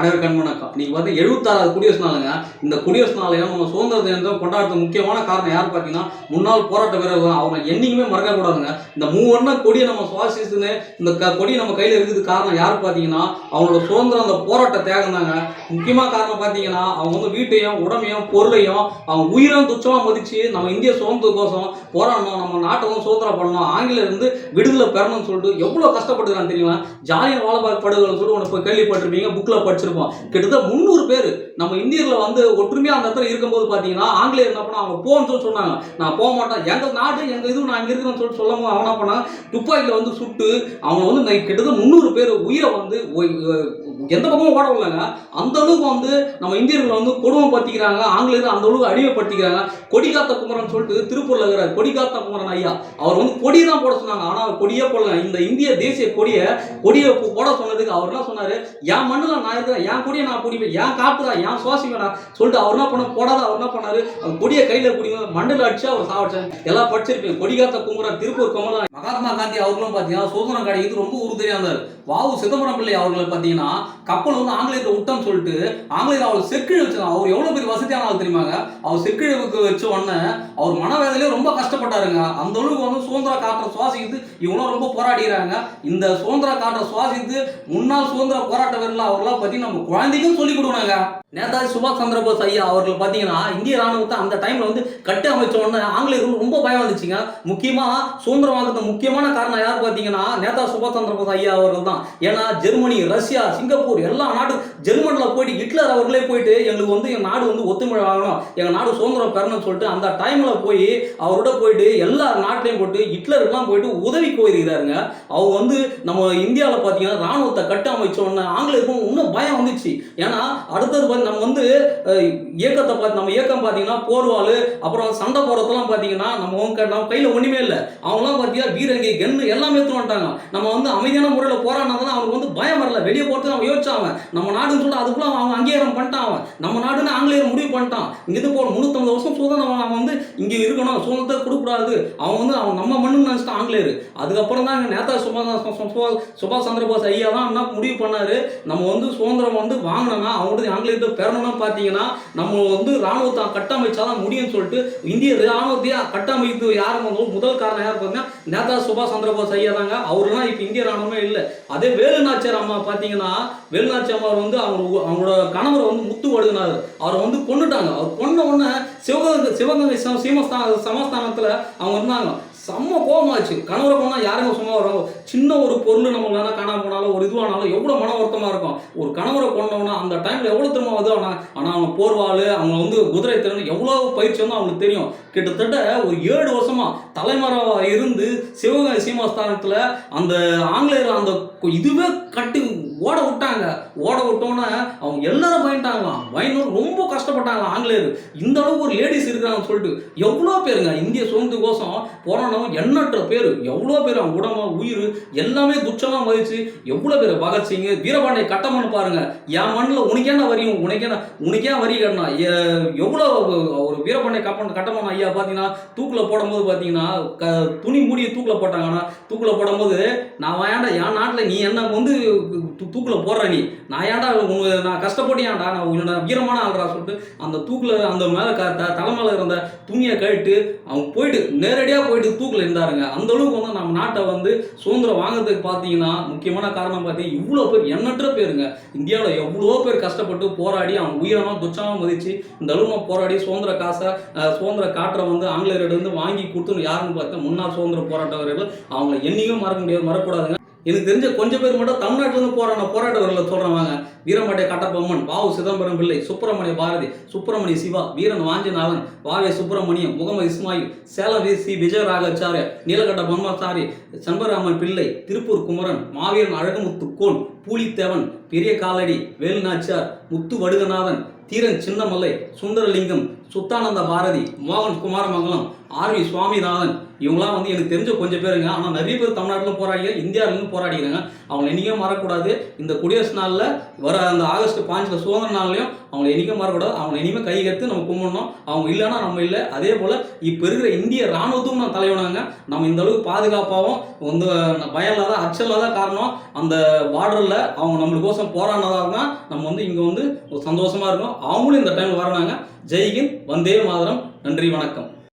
அனைவருக்கும் வணக்கம். இன்னைக்கு வந்து எழுபத்தாறாவது குடியரசு நாளுங்க. இந்த குடியரசு நாளையும் நம்ம சுதந்திர தினத்தை கொண்டாடுறது முக்கியமான காரணம் யார் பார்த்தீங்கன்னா முன்னாள் போராட்ட வீரர்கள் அவங்க என்னைக்குமே மறக்க கூடாதுங்க இந்த மூவண்ண கொடியை நம்ம சுவாசிச்சுன்னு இந்த க கொடி நம்ம கையில் இருக்குது காரணம் யார் பார்த்தீங்கன்னா அவங்களோட சுதந்திரம் அந்த போராட்ட தியாகம் தாங்க. முக்கியமாக காரணம் பார்த்தீங்கன்னா அவங்க வந்து வீட்டையும் உடமையும் பொருளையும் அவங்க உயிரும் துச்சமாக மதிச்சு நம்ம இந்திய சுதந்திரத்துக்கோசம் போராடணும். நம்ம நாட்டை வந்து சுதந்திரம் பண்ணணும். ஆங்கில இருந்து விடுதலை பெறணும்னு சொல்லிட்டு எவ்வளோ கஷ்டப்பட்டுக்கிறான் தெரியுமா ஜாலியன் வாழபாக் படுகொலை சொல்லிட்டு உனக்கு கேள்விப்பட்டிருப்பீங்க புக்கில் படிச்சு வச்சிருப்போம் கிட்டத்தட்ட முந்நூறு பேர். நம்ம இந்தியர்ல வந்து ஒற்றுமையா அந்த இடத்துல இருக்கும்போது பாத்தீங்கன்னா ஆங்கிலேயர் என்ன பண்ணா அவங்க போன்னு சொல்லி சொன்னாங்க. நான் போக மாட்டேன். எங்க நாடு எங்க இது நான் இங்க இருக்கிறேன்னு சொல்லிட்டு சொல்லும் அவன் என்ன பண்ணா துப்பாக்கியில வந்து சுட்டு அவங்க வந்து நை- கிட்டத்தட்ட முந்நூறு பேர் உயிரை வந்து எந்த பக்கமும் ஓட விடலங்க. அந்த அளவுக்கு வந்து நம்ம இந்தியர்களை வந்து கொடுமைப்படுத்திக்கிறாங்க. ஆங்கிலேயர் அந்த அளவுக்கு அடிமைப்படுத்திக்கிறாங்க. கொடிகாத்த குமரன் சொல்லிட்டு திருப்பூர்ல இருக்கிற கொடிகாத்த குமரன் ஐயா அவர் வந்து கொடி தான் போட சொன்னாங்க. ஆனா அவர் கொடியே போடல. இந்த இந்திய தேசிய கொடியை கொடியை போட சொன்னதுக்கு அவர் என்ன சொன்னாரு? என் மண்ணில் நான் இருக்கிறேன். என் கொடியை நான் பிடிப்பேன். என் காப்புடா என் சுவாசிக்கடா சொல்லிட்டு அவர் என்ன பண்ண போடாத அவர் என்ன பண்ணாரு? அவர் கொடியை கையில பிடிங்க மண்ணில் அடிச்சு அவர் சாவடிச்சாங்க எல்லாம் படிச்சிருப்பேன் கொடிகாத்த குமரன் திருப்பூர் குமரன் மகாத்மா காந்தி அவர்களும் பார்த்தீங்கன்னா சுதந்திரம் கிடைக்கிறது ரொம்ப உறுதியாக இருந்தார். வாவு சிதம்பரம் பிள்ளை அவர்களை பார்த்தீங்கன்னா கப்பல் வந்து ஆங்கிலேயத்தை விட்டோம்னு சொல்லிட்டு ஆங்கிலேயர் அவர் செக்கிழி வச்சாங்க. அவர் எவ்வளோ பெரிய வசதியான ஆள் தெரியுமாங்க அவர் செக்கிழிவுக்கு வச்ச உடனே அவர் மனவேதனையிலே ரொம்ப கஷ்டப்பட்டாருங்க. அந்த அளவுக்கு வந்து சுதந்திர காற்றை சுவாசித்து இவங்களும் ரொம்ப போராடிக்கிறாங்க. இந்த சுதந்திர காற்றை சுவாசித்து முன்னாள் சுதந்திர போராட்ட வீரர்கள் அவர்களாம் பற்றி நம்ம குழந்தைக்கும் சொல்லிக் கொடுக்கணுங்க. நேதாஜி சுபாஷ் சந்திர போஸ் ஐயா அவர்கள் பார்த்தீங்கன்னா இந்திய ராணுவத்தை அந்த டைம்ல வந்து கட்டி அமைச்ச உடனே ஆங்கிலேயர்கள் ரொம்ப பயம் வந்துச்சுங்க முக்கியமாக சுதந்திரம் முக்கியமான காரணம் யார் பார்த்தீங்கன்னா நேதா சுபாஷ் சந்திர போஸ் ஐயா அவர்கள் தான் ஏன்னா ஜெர்மனி ரஷ்யா சிங்கப்பூர் எல்லா நாடு ஜெர்மனில் போயிட்டு ஹிட்லர் அவர்களே போயிட்டு எங்களுக்கு வந்து எங்கள் நாடு வந்து ஒத்துமை ஆகணும். எங்கள் நாடு சுதந்திரம் பெறணும்னு சொல்லிட்டு அந்த டைமில் போய் அவரோட போயிட்டு எல்லா நாட்டிலையும் போட்டு ஹிட்லருக்குலாம் போயிட்டு உதவி போயிருக்கிறாருங்க அவங்க வந்து நம்ம இந்தியாவில் பார்த்தீங்கன்னா ராணுவத்தை கட்ட அமைச்ச ஆங்கிலேயருக்கும் இன்னும் பயம் வந்துச்சு. ஏன்னா அடுத்தது பார்த்து நம்ம வந்து இயக்கத்தை பார்த்து நம்ம இயக்கம் பார்த்தீங்கன்னா போர்வாள் அப்புறம் சண்டை போகிறதெல்லாம் பார்த்தீங்கன்னா நம்ம நம்ம கையில் ஒன்றுமே இல்லை. அவங்களாம் பார்த்தீங்கன்னா வீரங்கை கென்னு எல்லாமே எடுத்துட்டு வந்துட்டாங்க நம்ம வந்து அமைதியான முறையில் போராடினதால அவனுக்கு வந்து பயம் வரல. வெளியே போகிறது அவன் யோசிச்சாங்க நம்ம நாடுன்னு சொல்லிட்டு அதுக்குள்ள அவன் அங்கீகாரம் பண்ணிட்டான் அவன். நம்ம நாடுன்னு ஆங்கிலேயர் முடிவு பண்ணிட்டான். இங்கேருந்து போன முந்நூற்றம்பது வருஷம் சுதந்திரம் அவன் அவன் வந்து இங்கே இருக்கணும். சுதந்திரத்தை கொடுக்கூடாது அவன் வந்து அவன் நம்ம மண்ணுன்னு நினச்சிட்டான். ஆங்கிலேயர் அதுக்கப்புறம் தான் நேதா சுபாஷ் சுபாஷ் சுபாஷ் சந்திரபோஸ் ஐயா தான் என்ன முடிவு பண்ணாரு? நம்ம வந்து சுதந்திரம் வந்து வாங்கினோம்னா அவங்கள்ட்ட ஆங்கிலேயர்கிட்ட பெறணும்னா பார்த்தீங்கன்னா நம்ம வந்து ராணுவத்தை கட்டமைச்சாதான் முடியும்னு சொல்லிட்டு இந்திய ராணுவத்தையே கட்டமைத்து யார் முதல் முதல் காரணம் யார் பார்த்தீங்கன்னா நேதா சுபாஷ் சந்திரபோஸ் ஐயா தாங்க. அவருலாம் இப்போ இந்திய ராணுவமே இல்லை. அதே வேலுநாச்சியார் அம்மா பார்த்தீங்கன்னா வேலுநாச்சி அம்மா வந்து அவங்க அவங்களோட கணவரை வந்து முத்து வடுகினார் அவரை வந்து கொண்டுட்டாங்க அவர் கொன்ன உடனே சிவகங்கை சிவகங்கை சீமஸ்தான சமஸ்தானத்தில் அவங்க இருந்தாங்க. செம்ம கோபமாச்சு. கணவரை போனால் யாருங்க சும்மா வரும்? சின்ன ஒரு பொருள் நம்ம வேணா காணாம போனாலும் ஒரு இதுவானாலும் எவ்வளோ மன வருத்தமாக இருக்கும். ஒரு கணவரை கொண்டவனா அந்த டைமில் எவ்வளோ திரும்ப இது ஆனால் ஆனால் அவங்க போர்வாள் அவங்க வந்து குதிரை திறன் எவ்வளோ பயிற்சி வந்து அவனுக்கு தெரியும். கிட்டத்தட்ட ஒரு ஏழு வருஷமாக தலைமறைவா இருந்து சிவகங்கை சீமாஸ்தானத்தில் அந்த ஆங்கிலேயர் அந்த இதுவே கட்டி ஓட விட்டாங்க. ஓட விட்டோன்னே அவங்க எல்லாரும் பயந்துட்டாங்களாம். பயந்து ரொம்ப கஷ்டப்பட்டாங்க ஆங்கிலேயர். இந்த அளவுக்கு ஒரு லேடிஸ் இருக்கிறாங்கன்னு சொல்லிட்டு எவ்வளோ பேருங்க இந்திய சுதந்திரத்துக்கோசம் போராடினவங்க எண்ணற்ற பேர். எவ்வளோ பேர் அவங்க உடம்பு உயிர் எல்லாமே துச்சமாக மதிச்சு எவ்வளோ பேர் பகத்சிங் வீரபாண்டிய கட்டமன்னு பாருங்க. என் மண்ணில் உனக்கேன வரியும் உனக்கேன உனக்கே வரி கட்டணும் எவ்வளோ ஒரு வீரபாண்டிய கப்பன் கட்டமன் ஐயா பார்த்தீங்கன்னா தூக்கில் போடும்போது பார்த்தீங்கன்னா க துணி மூடியை தூக்கில் போட்டாங்கன்னா தூக்கில் போடும்போது நான் ஏன்டா என் நாட்டில் நீ என்ன வந்து தூக்கில் போடுற நீ? நான் ஏன்டா உங்க நான் கஷ்டப்பட்டு ஏன்டா நான் உன்னோட வீரமான ஆள்றா சொல்லிட்டு அந்த தூக்கில் அந்த மேலே க தலைமையில் இருந்த துணியை கழிட்டு அவன் போயிட்டு நேரடியாக போயிட்டு தூக்கில் இருந்தாருங்க அந்த அளவுக்கு வந்து நம்ம நாட்டை வந்து சுதந்திரம் வாங்குறதுக்கு பார்த்தீங்கன்னா முக்கியமான காரணம் பார்த்தீங்கன்னா இவ்வளோ பேர் எண்ணற்ற பேருங்க. இந்தியாவில் எவ்வளோ பேர் கஷ்டப்பட்டு போராடி அவங்க உயிரெல்லாம் துச்சமாக மதிச்சு இந்த அளவுக்கு போராடி சுதந்திர காசை சுதந்திர காற்றை வந்து ஆங்கிலேயர்கிட்ட வந்து வாங்கி கொடுத்துன்னு யாருன்னு பார்த்தா முன்னாள் சுதந்திர போராட்ட வீரர்கள் அவங்களை என்னையும் மறக்க முடியாது மறக்கக்கூடாதுங்க. எனக்கு தெரிஞ்ச கொஞ்சம் பேர் மட்டும் தமிழ்நாட்டிலேருந்து போராடின போராட்ட வீரர்களை சொல்கிறவங்க வீரமாட்டிய கட்டபொம்மன் வாவு சிதம்பரம் பிள்ளை சுப்பிரமணிய பாரதி சுப்பிரமணிய சிவா வீரன் வாஞ்சிநாதன் வாவே சுப்பிரமணியம் முகமது இஸ்மாயில் சேலம் வி சி விஜயராகாச்சாரிய நீலகண்ட பொம்மசாரி சண்பராமன் பிள்ளை திருப்பூர் குமரன் மாவீரன் அழகுமுத்து கோன் பூலித்தேவன் பெரிய காலடி வேலுநாச்சியார் முத்து வடுகநாதன் தீரன் சின்னமல்லை சுந்தரலிங்கம் சுத்தானந்த பாரதி மோகன் குமாரமங்கலம் ஆர்வி சுவாமிநாதன் இவங்களாம் வந்து எனக்கு தெரிஞ்ச கொஞ்சம் பேருங்க. ஆனால் நிறைய பேர் தமிழ்நாட்டிலும் போராடிகள் இந்தியாவிலும் போராடிக்கிறாங்க. அவங்களை என்றைக்கும் மறக்கூடாது இந்த குடியரசு நாளில் வர அந்த ஆகஸ்ட் பாஞ்சில் சுதந்திர நாள்லையும் அவங்களை என்றைக்கும் மறக்கக்கூடாது. அவங்க இனிமேல் கை கற்று நம்ம கும்பிடணும். அவங்க இல்லைன்னா நம்ம இல்லை. அதே போல் இப்போ இருக்கிற இந்திய ராணுவத்துக்கும் நான் தலைவனாங்க. நம்ம இந்த அளவுக்கு பாதுகாப்பாகவும் வந்து பயம் இல்லாத அச்சம் இல்லாத காரணம் அந்த பார்டரில் அவங்க நம்மளுக்கோசம் போராடினதாக தான் நம்ம வந்து இங்கே வந்து ஒரு இருக்கும். அவங்களும் இந்த டைமில் வரணாங்க ஜெய்ஹிந்த் வந்தே மாதரம் நன்றி வணக்கம்.